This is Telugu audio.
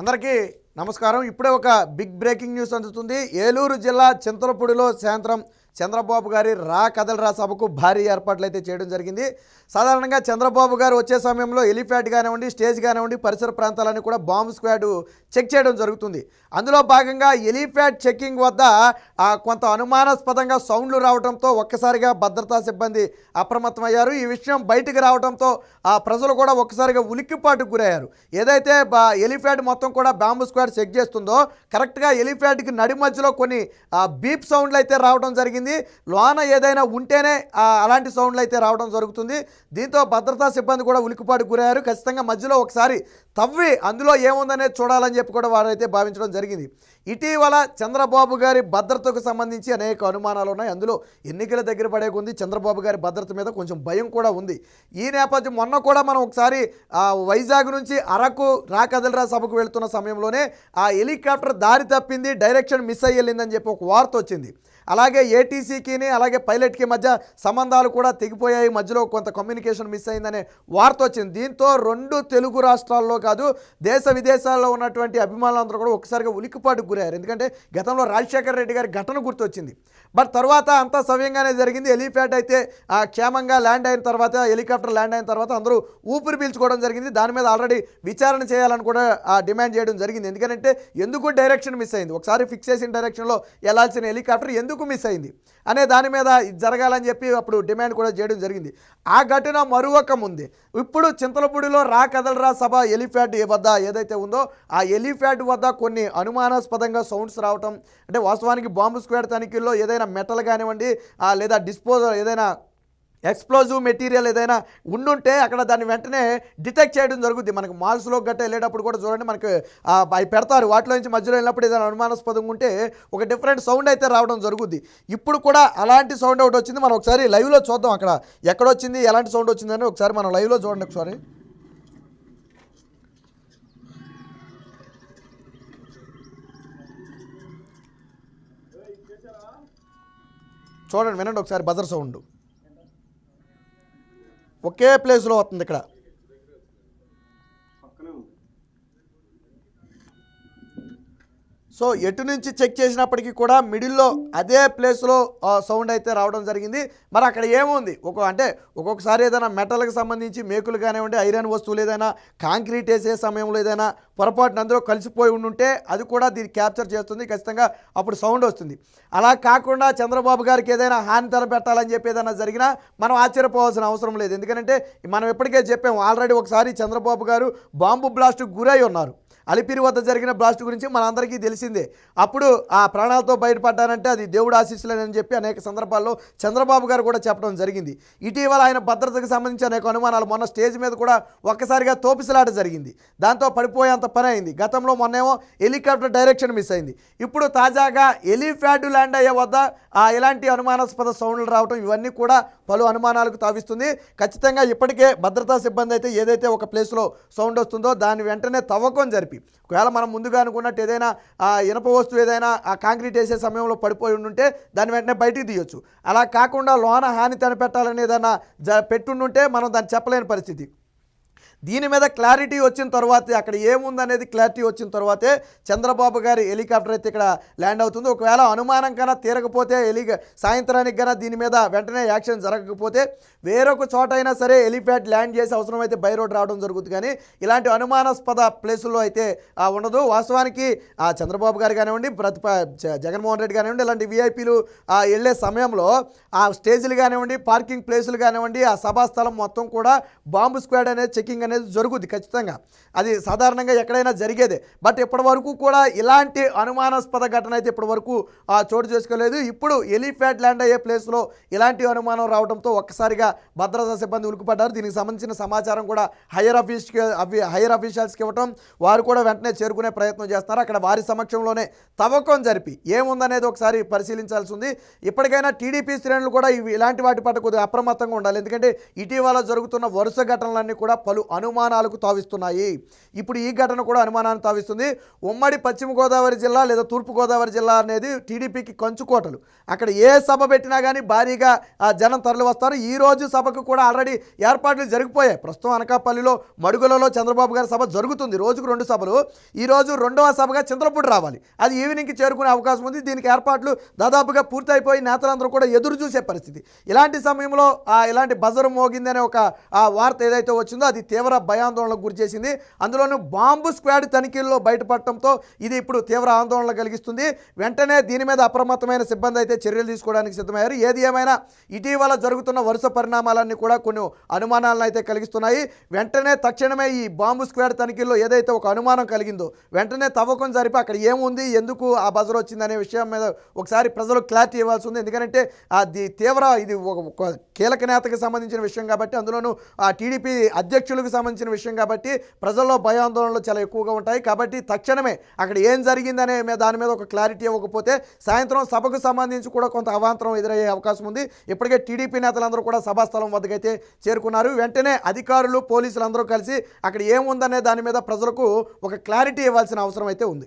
అందరికీ నమస్కారం. ఇప్పుడే ఒక బిగ్ బ్రేకింగ్ న్యూస్ అందుతుంది. ఏలూరు జిల్లా చింతలపూడిలో సాయంత్రం చంద్రబాబు గారి రా కదలరా సభకు భారీ ఏర్పాట్లు అయితే చేయడం జరిగింది. సాధారణంగా చంద్రబాబు గారు వచ్చే సమయంలో ఎలిఫ్యాట్ కానివ్వండి స్టేజ్ కానివ్వండి పరిసర ప్రాంతాలన్నీ కూడా బాంబు స్క్వాడ్ చెక్ చేయడం జరుగుతుంది. అందులో భాగంగా ఎలిఫ్యాట్ చెక్కింగ్ వద్ద కొంత అనుమానాస్పదంగా సౌండ్లు రావడంతో ఒక్కసారిగా భద్రతా సిబ్బంది అప్రమత్తమయ్యారు. ఈ విషయం బయటికి రావడంతో ఆ ప్రజలు కూడా ఒక్కసారిగా ఉలిక్కిపాటుకు గురయ్యారు. ఏదైతే బా ఎలిఫ్యాట్ మొత్తం కూడా బాంబు స్క్వాడ్ చెక్ చేస్తుందో కరెక్ట్గా ఎలిఫ్యాట్కి నడి మధ్యలో కొన్ని బీప్ సౌండ్లు అయితే రావడం జరిగింది. లోన ఏదైనా ఉంటేనే అలాంటి సౌండ్లు అయితే రావడం జరుగుతుంది. దీంతో భద్రతా సిబ్బంది కూడా ఉలికిపాటు గురయ్యారు. ఖచ్చితంగా మధ్యలో ఒకసారి తవ్వి అందులో ఏముందనేది చూడాలని చెప్పి కూడా వారైతే భావించడం జరిగింది. ఇటీవల చంద్రబాబు గారి భద్రతకు సంబంధించి అనేక అనుమానాలు ఉన్నాయి. అందులో ఎన్నికల దగ్గర పడే ఉంది. చంద్రబాబు గారి భద్రత మీద కొంచెం భయం కూడా ఉంది. ఈ నేపథ్యం మొన్న కూడా మనం ఒకసారి వైజాగ్ నుంచి అరకు రాకదలరా సభకు వెళ్తున్న సమయంలోనే ఆ హెలికాప్టర్ దారి తప్పింది. డైరెక్షన్ మిస్ అయ్యి వెళ్ళిందని చెప్పి ఒక వార్త వచ్చింది. అలాగే ఏటీ ఏటీసీకిని అలాగే పైలట్కి మధ్య సంబంధాలు కూడా తెగిపోయాయి. మధ్యలో కొంత కమ్యూనికేషన్ మిస్ అయిందనే వార్త వచ్చింది. దీంతో రెండు తెలుగు రాష్ట్రాల్లో కాదు దేశ విదేశాల్లో ఉన్నటువంటి అభిమానులందరూ కూడా ఒకసారిగా ఉలికిపాటుకు గురయ్యారు. ఎందుకంటే గతంలో రాజశేఖర రెడ్డి గారి ఘటన గుర్తొచ్చింది. బట్ తర్వాత అంతా సవ్యంగానే జరిగింది. హెలిప్యాడ్ అయితే ఆ, క్షేమంగా ల్యాండ్ అయిన తర్వాత హెలికాప్టర్ ల్యాండ్ అయిన తర్వాత అందరూ ఊపిరి పీల్చుకోవడం జరిగింది. దాని మీద ఆల్రెడీ విచారణ చేయాలని కూడా డిమాండ్ చేయడం జరిగింది. ఎందుకంటే ఎందుకు డైరెక్షన్ మిస్ అయింది? ఒకసారి ఫిక్స్ చేసిన డైరెక్షన్లో వెళ్ళాల్సిన హెలికాప్టర్ ఎందుకు మిస్ అయింది? అనే దాని మీద ఇది జరగాలని చెప్పి అప్పుడు డిమాండ్ కూడా చేయడం జరిగింది. ఆ ఘటన మరొక ముందు. ఇప్పుడు చింతలపూడిలో రా కదలరా సభ ఎలిఫ్యాడ్ వద్ద ఏదైతే ఉందో ఆ ఎలిఫ్యాడ్ వద్ద కొన్ని అనుమానాస్పదంగా సౌండ్స్ రావటం అంటే వాస్తవానికి బాంబు స్క్వాడ్ తనిఖీల్లో ఏదైనా మెటల్ కానివ్వండి లేదా డిస్పోజల్ ఏదైనా ఎక్స్ప్లోజివ్ మెటీరియల్ ఏదైనా ఉండుంటే అక్కడ దాన్ని వెంటనే డిటెక్ట్ చేయడం జరుగుద్ది. మనకు మాల్స్లో గట్ట వెళ్ళేటప్పుడు కూడా చూడండి మనకు అవి పెడతారు. వాటిలో నుంచి మధ్యలో వెళ్ళినప్పుడు ఏదైనా అనుమానాస్పదంగా ఉంటే ఒక డిఫరెంట్ సౌండ్ అయితే రావడం జరుగుద్ది. ఇప్పుడు కూడా అలాంటి సౌండ్ ఒకటి వచ్చింది. మనం ఒకసారి లైవ్లో చూద్దాం అక్కడ. ఎక్కడొచ్చింది ఎలాంటి సౌండ్ వచ్చిందని ఒకసారి మనం లైవ్లో చూడండి ఒకసారి. చూడండి వినండి ఒకసారి బజర్ సౌండ్ ఒకే ప్లేస్లో వస్తుంది ఇక్కడ. సో ఎటు నుంచి చెక్ చేసినప్పటికీ కూడా మిడిల్లో అదే ప్లేస్లో సౌండ్ అయితే రావడం జరిగింది. మరి అక్కడ ఏముంది? ఒక అంటే ఒక్కొక్కసారి ఏదైనా మెటల్కి సంబంధించి మేకులు కానివ్వండి ఐరన్ వస్తువులు ఏదైనా కాంక్రీట్ వేసే సమయంలో ఏదైనా పొరపాటున అందరూ కలిసిపోయి ఉండుంటే అది కూడా దీన్ని క్యాప్చర్ చేస్తుంది ఖచ్చితంగా అప్పుడు సౌండ్ వస్తుంది. అలా కాకుండా చంద్రబాబు గారికి ఏదైనా హాని తలపెట్టాలని చెప్పి ఏదైనా జరిగినా మనం ఆశ్చర్యపోవాల్సిన అవసరం లేదు. ఎందుకంటే మనం ఎప్పటికే చెప్పాము ఆల్రెడీ ఒకసారి చంద్రబాబు గారు బాంబు బ్లాస్ట్కు గురై ఉన్నారు. అలిపిరి వద్ద జరిగిన బ్లాస్ట్ గురించి మనందరికీ తెలిసిందే. అప్పుడు ఆ ప్రాణాలతో బయటపడ్డారంటే అది దేవుడు ఆశీస్సులేనని చెప్పి అనేక సందర్భాల్లో చంద్రబాబు గారు కూడా చెప్పడం జరిగింది. ఇటీవల ఆయన భద్రతకు సంబంధించి అనేక అనుమానాలు మొన్న స్టేజ్ మీద కూడా ఒక్కసారిగా తోపిసలాట జరిగింది. దాంతో పడిపోయేంత పని అయింది. గతంలో మొన్నేమో హెలికాప్టర్ డైరెక్షన్ మిస్ అయింది. ఇప్పుడు తాజాగా ఎలిఫ్యాడ్ ల్యాండ్ అయ్యే వద్ద ఆ ఇలాంటి అనుమానాస్పద సౌండ్లు రావడం ఇవన్నీ కూడా పలు అనుమానాలకు తావిస్తుంది. ఖచ్చితంగా ఇప్పటికే భద్రతా సిబ్బంది అయితే ఏదైతే ఒక ప్లేస్లో సౌండ్ వస్తుందో దాని వెంటనే తవ్వకం జరిపి ఒకవేళ మనం ముందుగా అనుకున్నట్టు ఏదైనా ఇనప వస్తువు ఏదైనా ఆ కాంక్రీట్ వేసే సమయంలో పడిపోయి ఉండుంటే దాన్ని వెంటనే బయటికి తీయొచ్చు. అలా కాకుండా లోన హాని తనిపెట్టాలని ఏదైనా జ పెట్టుండుంటే మనం దాన్ని చెప్పలేని పరిస్థితి. దీని మీద క్లారిటీ వచ్చిన తర్వాతే అక్కడ ఏముందనేది క్లారిటీ వచ్చిన తర్వాతే చంద్రబాబు గారి హెలికాప్టర్ అయితే ఇక్కడ ల్యాండ్ అవుతుంది. ఒకవేళ అనుమానం కన్నా తీరకపోతే హెలి సాయంత్రానికి కన్నా దీని మీద వెంటనే యాక్షన్ జరగకపోతే వేరొక చోట అయినా సరే హెలిప్యాడ్ ల్యాండ్ చేసే అవసరం అయితే బై రోడ్ రావడం జరుగుతుంది. కానీ ఇలాంటి అనుమానాస్పద ప్లేసుల్లో అయితే ఉండదు. వాస్తవానికి ఆ చంద్రబాబు గారు కానివ్వండి ప్రతిప జగన్మోహన్ రెడ్డి కానివ్వండి ఇలాంటి వీఐపీలు వెళ్ళే సమయంలో ఆ స్టేజ్లు కానివ్వండి పార్కింగ్ ప్లేసులు కానివ్వండి ఆ సభా స్థలం మొత్తం కూడా బాంబు స్క్వాడ్ అనేది చెకింగ్ అనేది జరుగుద్ది ఖచ్చితంగా. అది సాధారణంగా ఎక్కడైనా జరిగేదే. బట్ ఇప్పటివరకు కూడా ఇలాంటి అనుమానాస్పద ఘటన అయితే ఇప్పటి వరకు చోటు చేసుకోలేదు. ఇప్పుడు ఎలిఫ్యాట్ ల్యాండ్ అయ్యే ప్లేస్లో ఇలాంటి అనుమానం రావడంతో ఒక్కసారిగా భద్రతా సిబ్బంది ఉలికిపడ్డారు దీనికి సంబంధించిన సమాచారం కూడా హైయర్ ఆఫీస్కి అవి హైయర్ ఆఫీషియల్స్కి ఇవ్వటం వారు కూడా వెంటనే చేరుకునే ప్రయత్నం చేస్తారు అక్కడ వారి సమక్షంలోనే తవ్వకం జరిపి ఏముందనేది ఒకసారి పరిశీలించాల్సి ఉంది. ఇప్పటికైనా టీడీపీ శ్రేణులు కూడా ఇవి ఇలాంటి వాటి పట్ల కొద్దిగా అప్రమత్తంగా ఉండాలి. ఎందుకంటే ఇటీవల జరుగుతున్న వరుస ఘటనలన్నీ కూడా పలు అనుమానాలకు తావిస్తున్నాయి. ఇప్పుడు ఈ ఘటన కూడా అనుమానాన్ని తావిస్తుంది. ఉమ్మడి పశ్చిమ గోదావరి జిల్లా లేదా తూర్పుగోదావరి జిల్లా అనేది టీడీపీకి కంచుకోటలు. అక్కడ ఏ సభ పెట్టినా కానీ భారీగా జనం తరలి వస్తారు. ఈ రోజు సభకు కూడా ఆల్రెడీ ఏర్పాట్లు జరిగిపోయాయి. ప్రస్తుతం అనకాపల్లిలో మడుగులలో చంద్రబాబు గారి సభ జరుగుతుంది. రోజుకు రెండు సభలు. ఈ రోజు రెండవ సభగా చింతలపూడి రావాలి. అది ఈవినింగ్కి చేరుకునే అవకాశం ఉంది. దీనికి ఏర్పాట్లు దాదాపుగా పూర్తయిపోయి నేతలందరూ కూడా ఎదురు చూసే పరిస్థితి. ఇలాంటి సమయంలో ఇలాంటి బజరు మోగిందనే ఒక వార్త ఏదైతే వచ్చిందో అది తీవ్ర భయాందోళనకు గురి చేసింది. అందులోనూ బాంబు స్క్వాడ్ తనిఖీల్లో బయటపడటంతో ఇది ఇప్పుడు తీవ్ర ఆందోళన కలిగిస్తుంది. వెంటనే దీని మీద అప్రమత్తమైన సిబ్బంది అయితే చర్యలు తీసుకోవడానికి సిద్ధమయ్యారు. ఏది ఏమైనా ఇటీవల జరుగుతున్న వరుస పరిణామాలన్నీ కూడా కొన్ని అనుమానాలను అయితే కలిగిస్తున్నాయి. వెంటనే తక్షణమే ఈ బాంబు స్క్వాడ్ తనిఖీల్లో ఏదైతే ఒక అనుమానం కలిగిందో వెంటనే తవ్వకం జరిపి అక్కడ ఏముంది ఎందుకు ఆ బజర్ వచ్చిందనే విషయం మీద ఒకసారి ప్రజలు క్లారిటీ ఇవ్వాల్సి ఉంది. ఎందుకంటే అది తీవ్ర ఇది ఒక కీలక నేతకి సంబంధించిన విషయం కాబట్టి అందులోనూ ఆ టీడీపీ అధ్యక్షులకు సంబంధించిన విషయం కాబట్టి ప్రజల్లో భయాందోళనలు చాలా ఎక్కువగా ఉంటాయి. కాబట్టి తక్షణమే అక్కడ ఏం జరిగిందనే దాని మీద ఒక క్లారిటీ ఇవ్వకపోతే సాయంత్రం సభకు సంబంధించి కూడా కొంత అవాంతరం ఎదురయ్యే అవకాశం ఉంది. ఇప్పటికే టీడీపీ నేతలందరూ కూడా సభాస్థలం వద్దకైతే చేరుకున్నారు. వెంటనే అధికారులు పోలీసులు అందరూ కలిసి అక్కడ ఏముందనే దాని మీద ప్రజలకు ఒక క్లారిటీ ఇవ్వాల్సిన అవసరం అయితే ఉంది.